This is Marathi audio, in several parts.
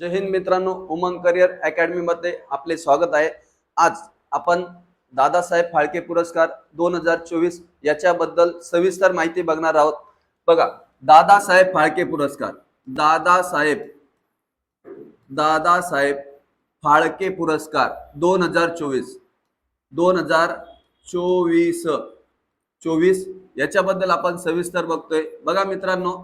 जय हिंद मित्रांनो उमंग करिअर अकॅडमीमध्ये आपले स्वागत आहे. आज आपण दादासाहेब फाळके पुरस्कार दोन हजार चोवीस याच्याबद्दल सविस्तर माहिती बघणार आहोत. बघा दादासाहेब फाळके पुरस्कार दादासाहेब दादासाहेब फाळके पुरस्कार दोन हजार चोवीस दोन हजार चोवीस चोवीस याच्याबद्दल आपण सविस्तर बघतोय. बघा मित्रांनो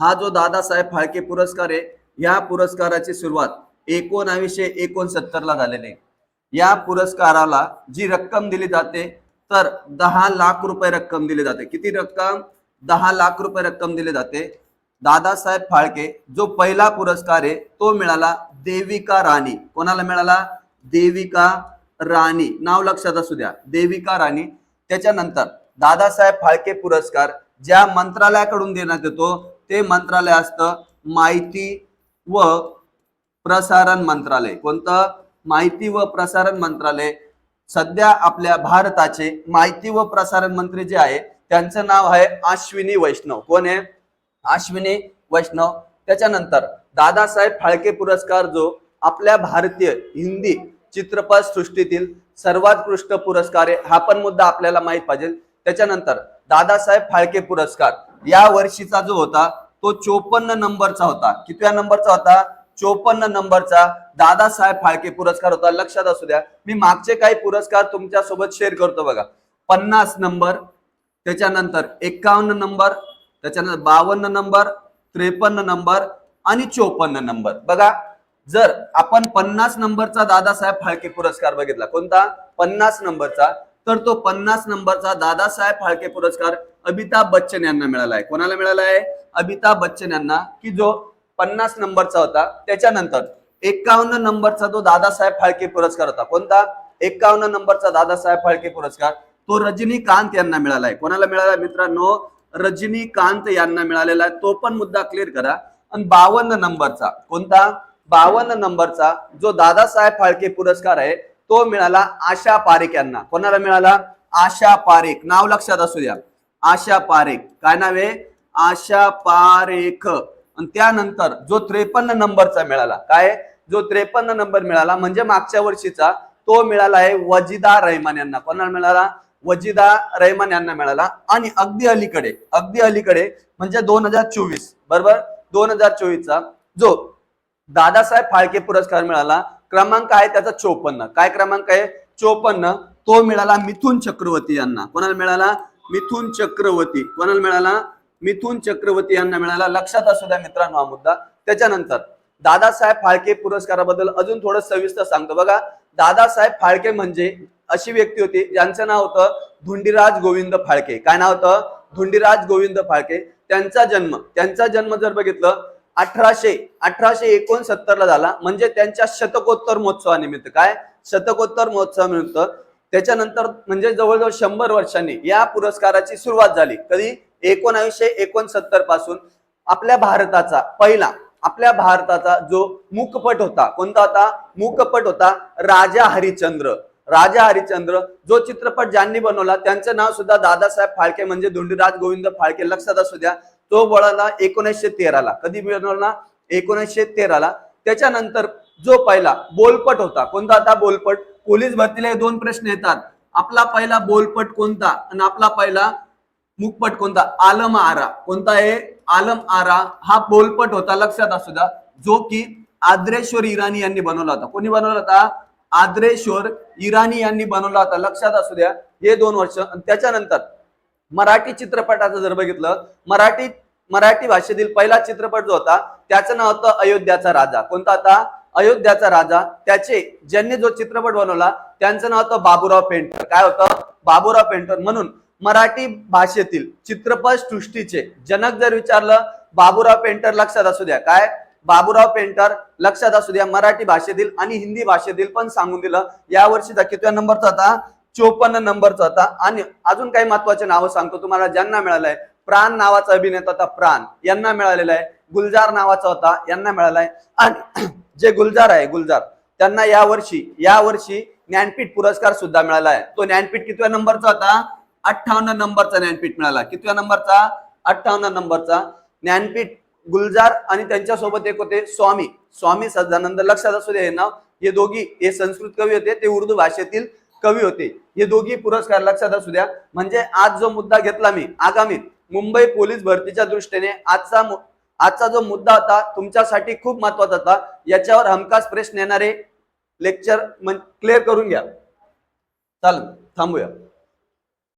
हा जो दादासाहेब फाळके पुरस्कार आहे या पुरस्काराची सुरुवात एकोणावीसशे एकोणसत्तर ला झालेली. आहे या पुरस्काराला जी रक्कम दिली जाते तर दहा लाख रुपये रक्कम दिली जाते. किती रक्कम? दहा लाख रुपये रक्कम दिली जाते. दादासाहेब फाळके जो पहिला पुरस्कार आहे तो मिळाला देविका राणी. कोणाला मिळाला? देविका राणी. नाव लक्षात असू द्या. देविका राणी. त्याच्यानंतर दादासाहेब फाळके पुरस्कार ज्या मंत्रालयाकडून देण्यात येतो ते मंत्रालय असतं माहिती व प्रसारण मंत्रालय. कोणतं? माहिती व प्रसारण मंत्रालय. सध्या आपल्या भारताचे माहिती व प्रसारण मंत्री जे आहे त्यांचं नाव आहे अश्विनी वैष्णव. कोण आहे? अश्विनी वैष्णव. त्याच्यानंतर दादासाहेब फाळके पुरस्कार जो आपल्या भारतीय हिंदी चित्रपट सृष्टीतील सर्वोत्कृष्ट पुरस्कार आहे हा पण मुद्दा आपल्याला माहीत पाहिजे. त्याच्यानंतर दादासाहेब फाळके पुरस्कार. या वर्षीचा जो होता तो चोपन्न नंबरचा होता. कितव्या नंबरचा होता? चोपन्न नंबरचा. दादासाहेब फाळके पुरस्कार होता. लक्षात असू द्या. मी मागचे काही पुरस्कार तुमच्यासोबत शेअर करतो बघा. पन्नास नंबर त्याच्यानंतर एकावन्न नंबर त्याच्यानंतर बावन्न नंबर त्रेपन्न नंबर आणि चोपन्न नंबर. बघा जर आपण पन्नास नंबरचा दादासाहेब फाळके पुरस्कार बघितला कोणता? पन्नास नंबरचा. तर तो पन्नास नंबरचा दादासाहेब फाळके पुरस्कार अमिताभ बच्चन यांना मिळाला आहे. कोणाला मिळाला आहे? अमिताभ बच्चन यांना की जो पन्नास नंबरचा होता त्याच्यानंतर एकावन्न नंबरचा जो दादासाहेब फाळके पुरस्कार होता. कोणता? एकावन्न नंबरचा दादासाहेब फाळके पुरस्कार. तो रजनीकांत यांना मिळाला आहे. कोणाला मिळाला मित्रांनो? रजनीकांत यांना मिळालेला आहे. तो पण मुद्दा क्लिअर करा. आणि बावन्न नंबरचा कोणता? बावन्न नंबरचा जो दादासाहेब फाळके पुरस्कार आहे तो मिळाला आशा पारेख यांना. कोणाला मिळाला? आशा पारेख. नाव लक्षात असू द्या. आशा पारेख. काय नाव आहे? आशा पारेख. आणि त्यानंतर जो त्रेपन्न नंबरचा मिळाला. काय? जो त्रेपन्न नंबर मिळाला म्हणजे मागच्या वर्षीचा तो मिळाला आहे वजिदा रहमान यांना. कोणाला मिळाला? वजिदा रहमान यांना मिळाला. आणि अगदी अलीकडे अगदी अलीकडे म्हणजे दोन हजार चोवीस बरोबर? दोन हजार चोवीसचा जो दादासाहेब फाळके पुरस्कार मिळाला क्रमांक आहे त्याचा चोपन्न. काय क्रमांक आहे? चोपन्न. तो मिळाला मिथुन चक्रवर्ती यांना. कोणाला मिळाला? मिथुन चक्रवर्ती. कोणाला मिळाला? मिथुन चक्रवर्ती यांना मिळाला. लक्षात असू द्या मित्रांनो हा मुद्दा. त्याच्यानंतर दादासाहेब फाळके पुरस्काराबद्दल अजून थोडं सविस्तर सांगतो. बघा दादासाहेब फाळके म्हणजे अशी व्यक्ती होती ज्यांचं नाव होतं धुंडीराज गोविंद फाळके. काय नाव होतं? धुंडीराज गोविंद फाळके. त्यांचा जन्म त्यांचा जन्म जर बघितलं अठराशे अठराशे एकोणसत्तर ला झाला. म्हणजे त्यांच्या शतकोत्तर महोत्सवानिमित्त. काय? शतकोत्तर महोत्सवानिमित्त त्याच्यानंतर म्हणजे जवळजवळ शंभर वर्षांनी या पुरस्काराची सुरुवात झाली. कधी? एकोणावीसशे एकोणसत्तरपासून. आपल्या भारताचा पहिला आपल्या भारताचा जो मुखपट होता कोणता होता? मुखपट होता राजा हरिश्चंद्र राजा हरिश्चंद्र जो चित्रपट ज्यांनी बनवला त्यांचं नाव सुद्धा दादासाहेब फाळके म्हणजे धुंडीराज गोविंद फाळके. लक्षात असू द्या तो बनवला एकोणीसशे तेराला. कधी बनवला? एकोणीसशे तेराला. त्याच्यानंतर जो पहिला बोलपट होता. कोणता होता? बोलपट. पोलीस भरतीला हे दोन प्रश्न येतात. आपला पहिला बोलपट कोणता? आणि आपला पहिला मुखपट कोणता? आलम आरा. कोणता आहे? आलम आरा. हा बोलपट होता लक्षात असू द्या जो की आद्रेश्वर इराणी यांनी बनवला होता. कोणी बनवला होता? आद्रेश्वर इराणी यांनी बनवला होता. लक्षात असू द्या हे दोन वर्ष आणि त्याच्यानंतर मराठी चित्रपटाचं जर बघितलं मराठी मराठी भाषेतील पहिला चित्रपट जो होता त्याचं नाव होतं अयोध्याचा राजा. कोणता होता? अयोध्याचा राजा त्याचे ज्यांनी जो चित्रपट बनवला त्यांचं नाव होतं बाबूराव पेंटर. काय होतं? बाबूराव पेंटर म्हणून मराठी भाषेतील चित्रपट सृष्टीचे जनक जर विचारलं बाबूराव पेंटर लक्षात असू द्या. काय? बाबूराव पेंटर लक्षात असू द्या. मराठी भाषेतील आणि हिंदी भाषेतील पण सांगून दिलं. या वर्षीचा कितव्या नंबरचा होता? चोपन्न नंबरचा होता. आणि अजून काही महत्त्वाचे नावं सांगतो तुम्हाला. ज्यांना मिळालंय प्राण नावाचा अभिनेता प्राण. यांना मिळालेला आहे. गुलजार नावाचा होता यांना मिळालाय. आणि जे गुलजार आहे गुलजार त्यांना यावर्षी यावर्षी ज्ञानपीठ पुरस्कार सुद्धा मिळाला आहे. तो ज्ञानपीठ कितव्या नंबरचा होता? अठ्ठावन्न नंबरचा ज्ञानपीठ मिळाला. कितव्या नंबरचा? अठ्ठावन्न नंबरचा. ज्ञानपीठ गुलजार आणि त्यांच्यासोबत एक होते स्वामी. स्वामी सज्जानंद लक्षात असू दे हे नाव. हे दोघी हे संस्कृत कवी होते ते उर्दू भाषेतील कवी होते. हे दोघी पुरस्कार लक्षात असू द्या. म्हणजे आज जो मुद्दा घेतला मी आगामी मुंबई पोलीस भरतीच्या दृष्टीने आजचा आजचा जो मुद्दा होता तुमच्यासाठी खूप महत्त्वाचा होता. याच्यावर हमखास प्रश्न येणारे लेक्चर क्लिअर करून घ्या. चालेल थांबूया.